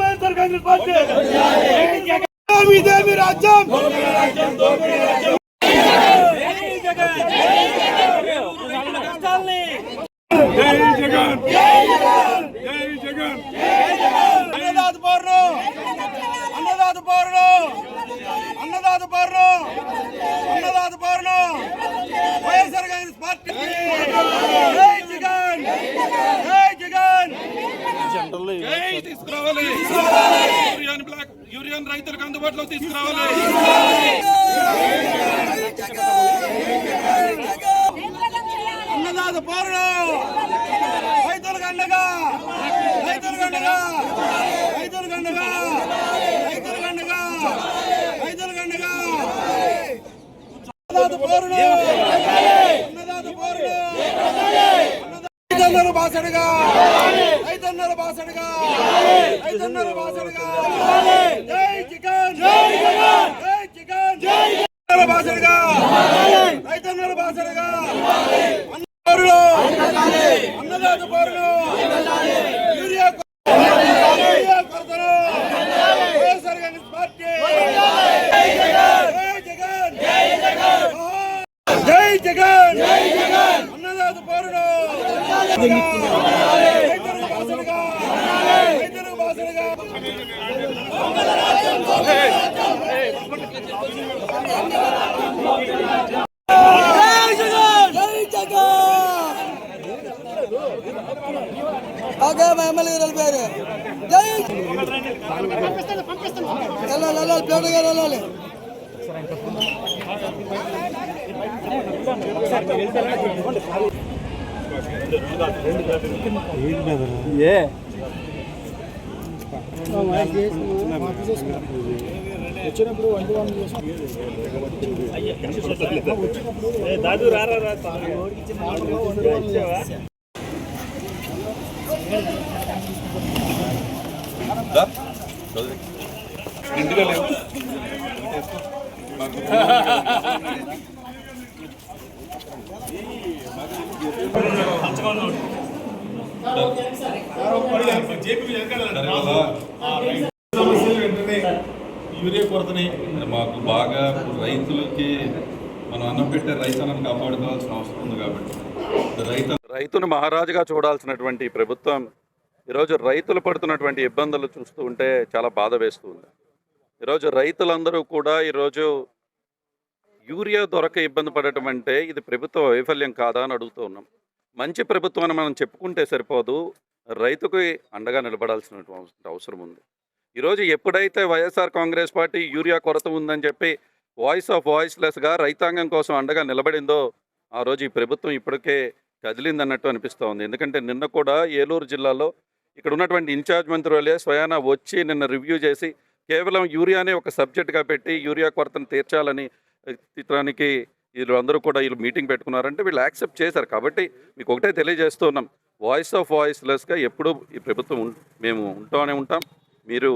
YSR Congress party ఇదేమి రాజ్యం జై జగన్ జై జగన్ అన్నదాత పౌరులు అన్నదాత పౌరులు అన్నదాత పౌరులు అన్నదాత పౌరులు వైఎస్ఆర్ కాంగ్రెస్ పార్టీ జై జగన్ జై జగన్ జై తీసుకురావాలి. యూరియాన్ బ్లాక్ యూరియాన్ రైతులకు అందుబాటులో తీసుకురావాలి. అన్నదాత పౌరులు రైతులకు అండగా. రైతులకు అండగా. రైతులకు అండగా. రైతులకు అండగా. రైతులకు అండగా. అన్నదాత పౌరులు అన్నదాత పౌరులు రైతన్నల బాసడగా. రైతన్నల బాసడగా. రైతన్నల బాసడగా. జై చికన్ జై జగన్ జై చికన్ జై రైతన్నల బాసడగా. రైతన్నల బాసడగా. అన్న పౌరులు అన్నదాత పౌరులు యూరియా కొ- యూరియా కొరతను వైఎస్ఆర్ కాంగ్రెస్ పార్టీ జై జగన్ జై జగన్ జై జగన్ జై జగన్ అన్నదాత పౌరులు రైతులకు బాసడగా రైతులకు బాసడగా ఓకే మా ఎమ్మెల్యే వెళ్ళిపోయారు జై వెళ్ళాలి వెళ్ళాలి గారు వెళ్ళాలి వచ్చినప్పుడు వంటి రారా యూరియా కొరతని మాకు బాగా రైతులకి మనం అన్నం పెట్టే రైతన్నను కాపాడుకోవాల్సిన అవసరం ఉంది కాబట్టి రైతు రైతును మహారాజుగా చూడాల్సినటువంటి ప్రభుత్వం ఈరోజు రైతులు పడుతున్నటువంటి ఇబ్బందులు చూస్తూ ఉంటే చాలా బాధ వేస్తూ ఉంది. ఈరోజు రైతులందరూ కూడా ఈరోజు యూరియా దొరక ఇబ్బంది పడటం అంటే ఇది ప్రభుత్వ వైఫల్యం కాదా అని అడుగుతూ ఉన్నాం. మంచి ప్రభుత్వం అని మనం చెప్పుకుంటే సరిపోదు. రైతుకి అండగా నిలబడాల్సిన అవసరం ఉంది. ఈరోజు ఎప్పుడైతే వైఎస్ఆర్ కాంగ్రెస్ పార్టీ యూరియా కొరత ఉందని చెప్పి వాయిస్ ఆఫ్ వాయిస్లెస్గా రైతాంగం కోసం అండగా నిలబడిందో ఆ రోజు ఈ ప్రభుత్వం ఇప్పటికే కదిలిందన్నట్టు అనిపిస్తూ ఉంది. ఎందుకంటే నిన్న కూడా ఏలూరు జిల్లాలో ఇక్కడ ఉన్నటువంటి ఇన్ఛార్జ్ మంత్రులే స్వయాన వచ్చి నిన్న రివ్యూ చేసి కేవలం యూరియానే ఒక సబ్జెక్ట్గా పెట్టి యూరియా కొరతను తీర్చాలని చిత్రానికి వీళ్ళు అందరూ కూడా వీళ్ళు మీటింగ్ పెట్టుకున్నారంటే వీళ్ళు యాక్సెప్ట్ చేశారు. కాబట్టి మీకు ఒకటే తెలియజేస్తున్నాం వాయిస్ ఆఫ్ వాయిస్లెస్గా ఎప్పుడు ఈ ప్రభుత్వం మేము ఉంటానే ఉంటాం. మీరు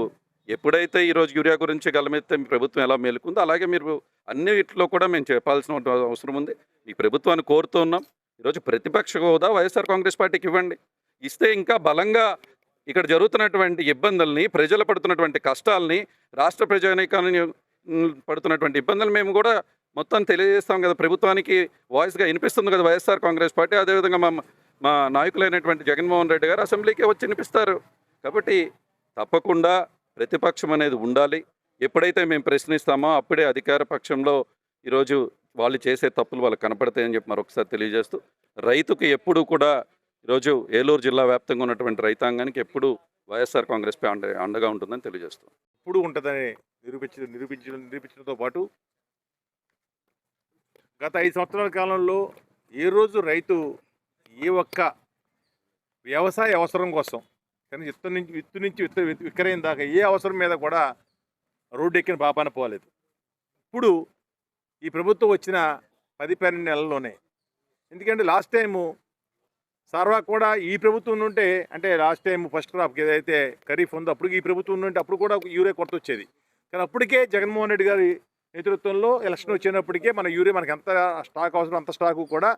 ఎప్పుడైతే ఈరోజు యూరియా గురించి గలమెత్తే మీ ప్రభుత్వం ఎలా మేలుకుందో అలాగే మీరు అన్ని వీటిలో కూడా మేము చెప్పాల్సిన అవసరం ఉంది. మీ ప్రభుత్వాన్ని కోరుతూ ఉన్నాం. ఈరోజు ప్రతిపక్ష హోదా వైఎస్ఆర్ కాంగ్రెస్ పార్టీకి ఇవ్వండి. ఇస్తే ఇంకా బలంగా ఇక్కడ జరుగుతున్నటువంటి ఇబ్బందుల్ని ప్రజలు పడుతున్నటువంటి కష్టాలని రాష్ట్ర ప్రజానీకాన్ని పడుతున్నటువంటి ఇబ్బందులు మేము కూడా మొత్తం తెలియజేస్తాం కదా ప్రభుత్వానికి వాయిస్గా వినిపిస్తుంది కదా వైఎస్ఆర్ కాంగ్రెస్ పార్టీ. అదేవిధంగా మా మా నాయకులైనటువంటి జగన్మోహన్ రెడ్డి గారు అసెంబ్లీకి వచ్చి వినిపిస్తారు. కాబట్టి తప్పకుండా ప్రతిపక్షం అనేది ఉండాలి. ఎప్పుడైతే మేము ప్రశ్నిస్తామో అప్పుడే అధికార పక్షంలో ఈరోజు వాళ్ళు చేసే తప్పులు వాళ్ళకి కనపడతాయని చెప్పి మరొకసారి తెలియజేస్తూ రైతుకు ఎప్పుడూ కూడా ఈరోజు ఏలూరు జిల్లా వ్యాప్తంగా ఉన్నటువంటి రైతాంగానికి ఎప్పుడు వైఎస్ఆర్ కాంగ్రెస్ పై అండ అండగా ఉంటుందని తెలియజేస్తాం. ఇప్పుడు ఉంటుందని నిరూపించ నిరూపించడం నిరూపించడంతో పాటు గత ఐదు సంవత్సరాల కాలంలో ఏ రోజు రైతు ఏ ఒక్క వ్యవసాయ అవసరం కోసం కానీ విత్తు నుంచి విత్తు నుంచి విత్త విక్రయం దాకా ఏ అవసరం మీద కూడా రోడ్డు ఎక్కిన పాపాన పోలేదు. ఇప్పుడు ఈ ప్రభుత్వం వచ్చిన పది పన్నెండు నెలల్లోనే. ఎందుకంటే లాస్ట్ టైము సర్వా కూడా ఈ ప్రభుత్వం నుంటే అంటే లాస్ట్ టైం ఫస్ట్ క్రాప్కి ఏదైతే ఖరీఫ్ ఉందో అప్పుడు ఈ ప్రభుత్వం నుండి అప్పుడు కూడా యూరియా కొరత వచ్చేది. కానీ అప్పటికే జగన్మోహన్ రెడ్డి గారి నేతృత్వంలో ఎలక్షన్ వచ్చినప్పటికే మన యూరియా మనకి ఎంత స్టాక్ అవసరం అంత స్టాకు కూడా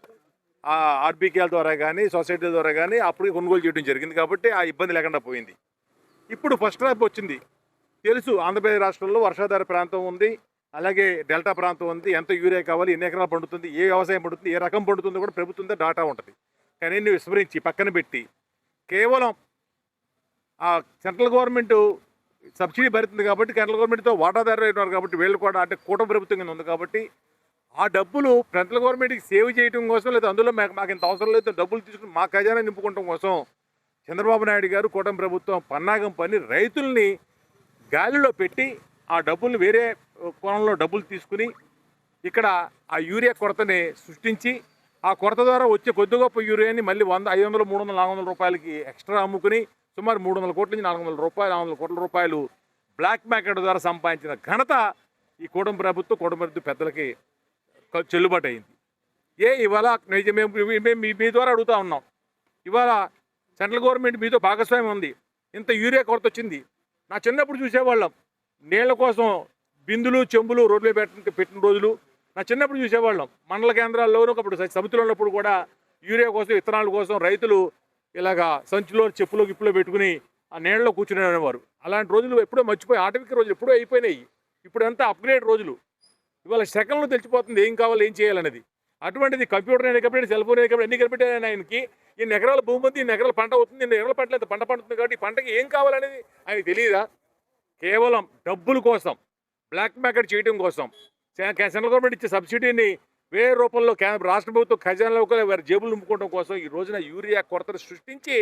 ఆ ఆర్బీకేల ద్వారా కానీ సొసైటీల ద్వారా కానీ అప్పుడు కొనుగోలు చేయడం జరిగింది కాబట్టి ఆ ఇబ్బంది లేకుండా పోయింది. ఇప్పుడు ఫస్ట్ ర్యాప్ వచ్చింది. తెలుసు ఆంధ్రప్రదేశ్ రాష్ట్రంలో వర్షాధార ప్రాంతం ఉంది అలాగే డెల్టా ప్రాంతం ఉంది ఎంత యూరియా కావాలి ఎన్ని ఎకరాలు పండుతుంది ఏ వ్యవసాయం పండుతుంది ఏ రకం పండుతుందో కూడా ప్రభుత్వం డాటా ఉంటుంది. కానీ విస్మరించి పక్కన పెట్టి కేవలం ఆ సెంట్రల్ గవర్నమెంట్ సబ్సిడీ భరుతుంది కాబట్టి కేంద్ర గవర్నమెంట్తో వాటాదారులు ఉన్నారు కాబట్టి వీళ్ళు కూడా అంటే కూటమి ప్రభుత్వం కింద ఉంది కాబట్టి ఆ డబ్బులు సెంట్రల్ గవర్నమెంట్కి సేవ్ చేయడం కోసం లేదా అందులో మాకు మాకు ఇంత అవసరం లేదు డబ్బులు తీసుకుని మా ఖజానా నింపుకోవడం కోసం చంద్రబాబు నాయుడు గారు కూటమి ప్రభుత్వం పన్నాగం పని రైతుల్ని గాలిలో పెట్టి ఆ డబ్బుల్ని వేరే కోణంలో డబ్బులు తీసుకుని ఇక్కడ ఆ యూరియా కొరతని సృష్టించి ఆ కొరత ద్వారా వచ్చే కొద్ది గొప్ప యూరియాని మళ్ళీ వంద ఐదు వందలు మూడు వందల నాలుగు వందల రూపాయలకి ఎక్స్ట్రా అమ్ముకుని సుమారు మూడు వందల కోట్ల నుంచి నాలుగు వందల రూపాయలు నాలుగు వందల కోట్ల రూపాయలు బ్లాక్ మార్కెట్ ద్వారా సంపాదించిన ఘనత ఈ కూటమి ప్రభుత్వం కూటమి ప్రభుత్వ పెద్దలకి చెల్లుబాటు అయింది. ఏ ఇవాళ మేము మేము మీ- మీ ద్వారా అడుగుతా ఉన్నాం. ఇవాళ సెంట్రల్ గవర్నమెంట్ మీతో భాగస్వామ్యం ఉంది. ఇంత యూరియా కొరత వచ్చింది. నా చిన్నప్పుడు చూసేవాళ్ళం. నీళ్ళ కోసం బిందులు చెంబులు రోడ్లు పెట్టిన పెట్టిన రోజులు నా చిన్నప్పుడు చూసేవాళ్ళం. మండల కేంద్రాల్లోనూ అప్పుడు సమితిలో ఉన్నప్పుడు కూడా యూరియా కోసం విత్తనాల కోసం రైతులు ఇలాగా సంచిలో చెప్పులో గిప్పులో పెట్టుకుని ఆ నీళ్ళలో కూర్చునేవారు అలాంటి రోజులు ఎప్పుడో మర్చిపోయి ఆటవిక రోజులు ఎప్పుడో అయిపోయినాయి. ఇప్పుడంతా అప్గ్రేడ్ రోజులు. ఇవాళ సెకండ్లో తెలిసిపోతుంది ఏం కావాలి ఏం చేయాలనేది. అటువంటిది కంప్యూటర్ అయినా కాబట్టి సెల్ ఫోన్ అయినా కాబట్టి అన్ని కనిపెట్టాయని ఆయనకి. ఇన్ని ఎకరాల భూమి ఉంది ఇన్ని ఎకరాల పంట అవుతుంది ఇన్ని ఎకరాల పంటలు ఇంత పంట పండుతుంది కాబట్టి ఈ పంటకి ఏం కావాలనేది ఆయన తెలియదా? కేవలం డబ్బుల కోసం బ్లాక్ మార్కెట్ చేయడం కోసం. సెంట్రల్ గవర్నమెంట్ ఇచ్చే సబ్సిడీని వేరే రూపంలో కేంద్ర రాష్ట్ర ప్రభుత్వం ఖజానాలో వారి జేబులు నింపుకోవడం కోసం ఈ రోజున యూరియా కొరతను సృష్టించి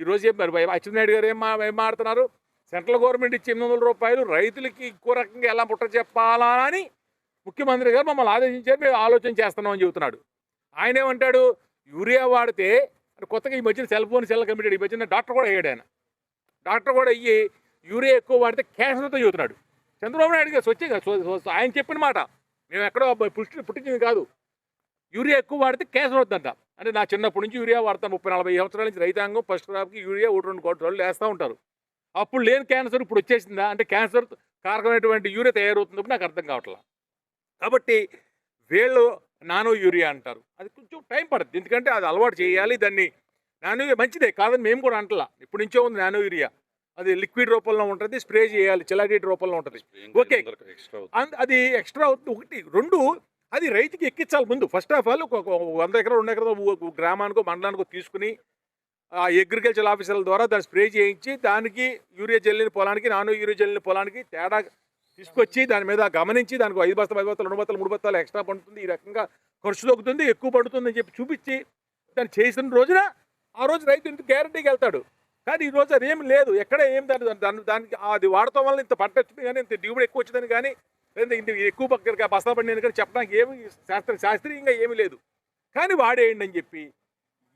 ఈరోజు రోజు ఏం మరి అచ్చెన్నాయుడు గారు ఏం మా ఏం మాడుతున్నారు సెంట్రల్ గవర్నమెంట్ ఇచ్చి ఎనిమిది వందల రూపాయలు రైతులకి ఇంకో రకంగా ఎలా ముట్ట చెప్పాలా అని ముఖ్యమంత్రి గారు మమ్మల్ని ఆదేశించారు మేము ఆలోచన చేస్తున్నామని చెబుతున్నాడు. ఆయన ఏమంటాడు? యూరియా వాడితే కొత్తగా ఈ మధ్యన సెల్ ఫోన్ సెల్ కమిటీ ఈ మధ్యన డాక్టర్ కూడా అయ్యాడు ఆయన. డాక్టర్ కూడా అయ్యి యూరియా ఎక్కువ వాడితే క్యాన్సర్తో చెబుతున్నాడు. చంద్రబాబు నాయుడు గారు స్వచ్ఛంగా ఆయన చెప్పిన మాట మేము ఎక్కడో పుష్టి పుట్టించింది కాదు. యూరియా ఎక్కువ వాడితే క్యాన్సర్ వద్దంట అంటే నా చిన్నప్పటి నుంచి యూరియా వాడతాను. ముప్పై నలభై సంవత్సరాల నుంచి రైతాంగం ఫస్ట్ క్రాప్కి యూరియా ఒకటి రెండు కోట్ల రోజులు వేస్తూ ఉంటారు. అప్పుడు లేని క్యాన్సర్ ఇప్పుడు వచ్చేసిందా? అంటే క్యాన్సర్ కారకమైనటువంటి యూరియా తయారవుతుందో నాకు అర్థం కావట్లా. కాబట్టి వీళ్ళు నానో యూరియా అంటారు. అది కొంచెం టైం పడుతుంది ఎందుకంటే అది అలవాటు చేయాలి. దాన్ని నానో మంచిదే. కాదని మేము కూడా అంటలా. ఇప్పటి నుంచో ఉంది నానో యూరియా. అది లిక్విడ్ రూపంలో ఉంటుంది స్ప్రే చేయాలి చిలాగేట్ రూపంలో ఉంటుంది. ఓకే. అది ఎక్స్ట్రా అవుతుంది. ఒకటి రెండు అది రైతుకి ఎక్కించాలి ముందు. ఫస్ట్ ఆఫ్ ఆల్ ఒక వంద ఎకరం రెండు ఎకరం గ్రామానికో మండలానికో తీసుకుని ఆ అగ్రికల్చర్ ఆఫీసర్ల ద్వారా దాన్ని స్ప్రే చేయించి దానికి యూరియా జల్లిన పొలానికి నానో యూరియా జల్లిన పొలానికి తేడా తీసుకొచ్చి దాని మీద గమనించి దానికి ఐదు బస్తాలు ఐదు బస్తాలు రెండు బస్తాలు మూడు బస్తాలు ఎక్స్ట్రా పడుతుంది. ఈ రకంగా ఖర్చు తగ్గుతుంది ఎక్కువ పడుతుంది అని చెప్పి చూపించి దాన్ని చేసిన రోజున ఆ రోజు రైతు ఇంత గ్యారంటీకి వెళ్తాడు. కానీ ఈ రోజు ఏం లేదు. ఎక్కడ ఏం దాని దాని దానికి అది వాడటం వల్ల ఇంత పంట వచ్చింది కానీ ఇంత దిగుబడి ఎక్కువ వచ్చిందని కానీ లేదా ఇంత ఎక్కువ పక్కకి బస్తా పడినని కానీ చెప్పడానికి ఏమి శాస్త్ర శాస్త్రీయంగా ఏమీ లేదు. కానీ వాడేయండి అని చెప్పి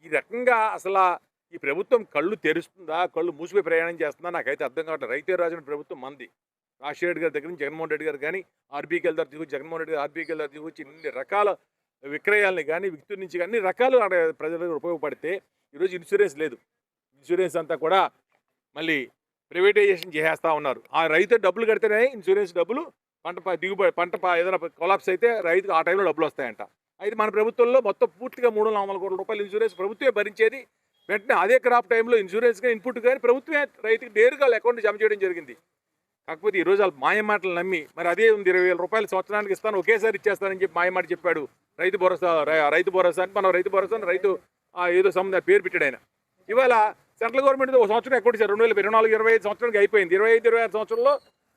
ఈ రకంగా అసలు ఈ ప్రభుత్వం కళ్ళు తెరుస్తుందా కళ్ళు మూసిపోయి ప్రయాణం చేస్తుందా నాకైతే అర్థం కావట్లేదు. రైతే రాజున ప్రభుత్వం మంది. రాజశేఖర రెడ్డి గారి దగ్గర నుంచి జగన్మోహన్ రెడ్డి గారు కానీ ఆర్బీకి వెళ్తారు తీసుకొచ్చి జగన్మోహన్ రెడ్డి గారు ఆర్బీకి వెళ్తారు తీసుకొచ్చి ఇన్ని రకాల విక్రయాలని కానీ విక్తుల నుంచి కానీ అన్ని రకాలు ఆడ ప్రజలకు ఉపయోగపడితే ఈరోజు ఇన్సూరెన్స్ లేదు. ఇన్సూరెన్స్ అంతా కూడా మళ్ళీ ప్రైవేటైజేషన్ చేసేస్తూ ఉన్నారు. ఆ రైతు డబ్బులు కడితేనే ఇన్సూరెన్స్ డబ్బులు పంట దిగుబడి పంట ఏదైనా కొలాప్స్ అయితే రైతుకు ఆ టైంలో డబ్బులు వస్తాయంట. అయితే మన ప్రభుత్వంలో మొత్తం పూర్తిగా మూడు వందల నాలుగు కోట్ల రూపాయలు ఇన్సూరెన్స్ ప్రభుత్వమే భరించేది. వెంటనే అదే క్రాప్ టైంలో ఇన్సూరెన్స్గా ఇన్పుట్ కానీ ప్రభుత్వమే రైతుకి నేరుగా అకౌంట్ జమ చేయడం జరిగింది. కాకపోతే ఈ రోజు వాళ్ళు మాటలు నమ్మి మరి అదే ఉంది ఇరవై వేల రూపాయలు సంవత్సరానికి ఇస్తాను ఒకేసారి ఇచ్చేస్తానని చెప్పి మాయమాట చెప్పాడు. రైతు భరోసా రైతు భరోసా అని మనం రైతు భరోసా రైతు ఏదో సంబంధం పేరు పెట్టాడు ఆయన. ఇవాళ సెంట్రల్ గవర్నమెంట్ ఒక సంవత్సరం ఎక్కడ ఇచ్చారు రెండు వేల ఇరవై నాలుగు ఇరవై ఐదు సంవత్సరానికి అయిపోయింది. ఇరవై ఐదు ఇరవై ఆరు సంవత్సరంలో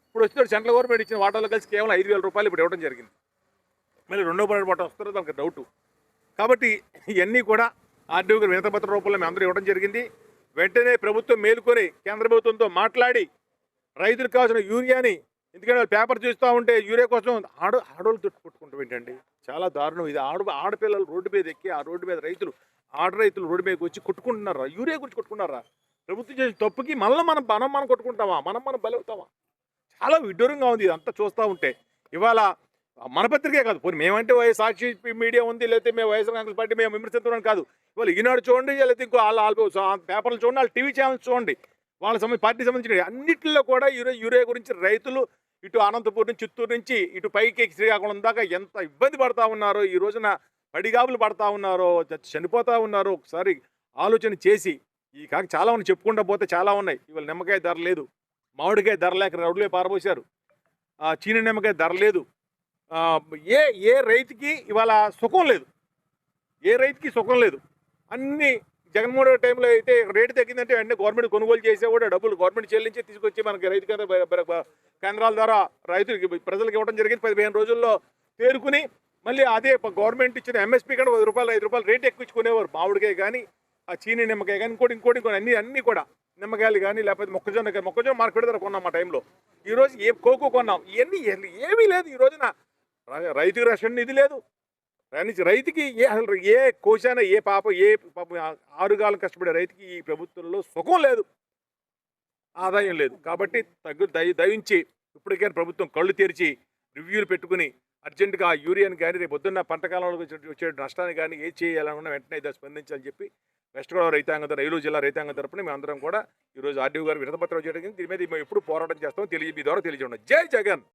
ఇప్పుడు వచ్చిన సెంట్రల్ గవర్నమెంట్ ఇచ్చిన వాటాలు కలిసి కేవలం ఐదు వేల రూపాయలు ఇప్పుడు ఇవ్వడం జరిగింది. మళ్ళీ రెండో పన్నెండు వాటా వస్తారో దానికి డౌట్. కాబట్టి ఇవన్నీ కూడా ఆర్డీఓ వినతపత్ర రూపంలో మేము అందరూ ఇవ్వడం జరిగింది. వెంటనే ప్రభుత్వం మేలుకొని కేంద్ర ప్రభుత్వంతో మాట్లాడి రైతులకు కావాల్సిన యూరియాని ఎందుకంటే పేపర్ చూస్తూ ఉంటే యూరియా కోసం ఆడ ఆడోళ్ళు తొట్టు ఏంటండి? చాలా దారుణం. ఇది ఆడ ఆడపిల్లలు రోడ్డు మీద ఎక్కి ఆ రోడ్డు మీద రైతులు ఆడ రైతులు రోడ్డు మీదకి వచ్చి కొట్టుకుంటున్నారా? యూరియా గురించి కొట్టుకున్నారా? ప్రభుత్వం చేసిన తప్పుకి మళ్ళీ మనం మనం మనం కొట్టుకుంటామా? మనం మనం బలవుతామా? చాలా విడ్డూరంగా ఉంది ఇదంతా చూస్తూ ఉంటే. ఇవాళ మన పత్రికే కాదు పోనీ మేమంటే వై- సాక్షి మీడియా ఉంది లేకపోతే మేము వైఎస్ఆర్ కాంగ్రెస్ పార్టీ మేము విమర్శించడం కాదు. ఇవాళ ఈనాడు చూడండి లేకపోతే ఇంకో వాళ్ళ వాళ్ళ పేపర్లు చూడండి వాళ్ళ టీవీ ఛానల్స్ చూడండి. వాళ్ళ సంబంధించి పార్టీ సంబంధించిన అన్నింటిలో కూడా యూరియా యూరియా గురించి రైతులు ఇటు అనంతపూర్ నుంచి చిత్తూరు నుంచి ఇటు పైకి శ్రీకాకుళం దాకా ఎంత ఇబ్బంది పడతా ఉన్నారో ఈ రోజున పడిగాపులు పడతా ఉన్నారో చనిపోతూ ఉన్నారో ఒకసారి ఆలోచన చేసి ఈ కాక చాలా ఉన్నాయి చెప్పుకుంటా పోతే చాలా ఉన్నాయి. ఇవాళ నిమ్మకాయ ధర లేదు. మామిడికాయ ధర లేక రోడ్లే పారబోసారు ఆ, చీని నిమ్మకాయ ధర లేదు. ఏ ఏ రైతుకి ఇవాళ సుఖం లేదు. ఏ రైతుకి సుఖం లేదు. అన్ని జగన్మోహన్ రెడ్డి టైంలో అయితే రేటు తగ్గిందంటే వెంటనే గవర్నమెంట్ కొనుగోలు చేసే కూడా డబ్బులు గవర్నమెంట్ చెల్లించి తీసుకొచ్చి మనకి రైతు కేంద్ర కేంద్రాల ద్వారా రైతులకి ప్రజలకు ఇవ్వడం జరిగింది. పదిహేను రోజుల్లో తేరుకుని మళ్ళీ అదే గవర్నమెంట్ ఇచ్చిన ఎంఎస్పీ కంటే పది రూపాయలు ఐదు రూపాయలు రేట్ ఎక్కువచ్చుకునేవారు మామిడికాయ కానీ ఆ చీని నిమ్మకాయ కానీ ఇంకోటి ఇంకోటి ఇంకోటి అన్ని అన్నీ కూడా. నిమ్మకాయలు కానీ లేకపోతే మొక్కజొన్న కానీ మొక్కజొన్న మార్కెట్ ధర కొన్నాం ఆ టైంలో ఈ రోజు ఏ కోకో కొన్నాం. ఇవన్నీ ఏమీ లేదు ఈ రోజున. రైతు రైతుకి ఇది లేదు. రైతుకి ఏ అసలు ఏ కోశాన ఏ పాప ఏ పాప ఆరుగాలం కష్టపడే రైతుకి ఈ ప్రభుత్వంలో సుఖం లేదు. ఆదాయం లేదు. కాబట్టి తగ్గు దయ దయించి ఇప్పటికైనా ప్రభుత్వం కళ్ళు తెరిచి రివ్యూలు పెట్టుకుని అర్జెంటుగా ఆ యూరియాని కానీ రేపు పొద్దున్న పంట కాలంలో వచ్చే నష్టాన్ని కానీ ఏం చేయాలన్నా వెంటనే ఇది స్పందించాలని చెప్పి వెస్ట్ గోదావరి రైతాంగం తరఫున ఏలూరు జిల్లా రైతాంగం తరపున అందరం కూడా ఈరోజు ఆర్డీఓ గారు వినతపత్రం చేయడం దీని మీద మేము ఎప్పుడు పోరాటం చేస్తామో తెలియ మీ ద్వారా తెలియజేయండి జై జగన్!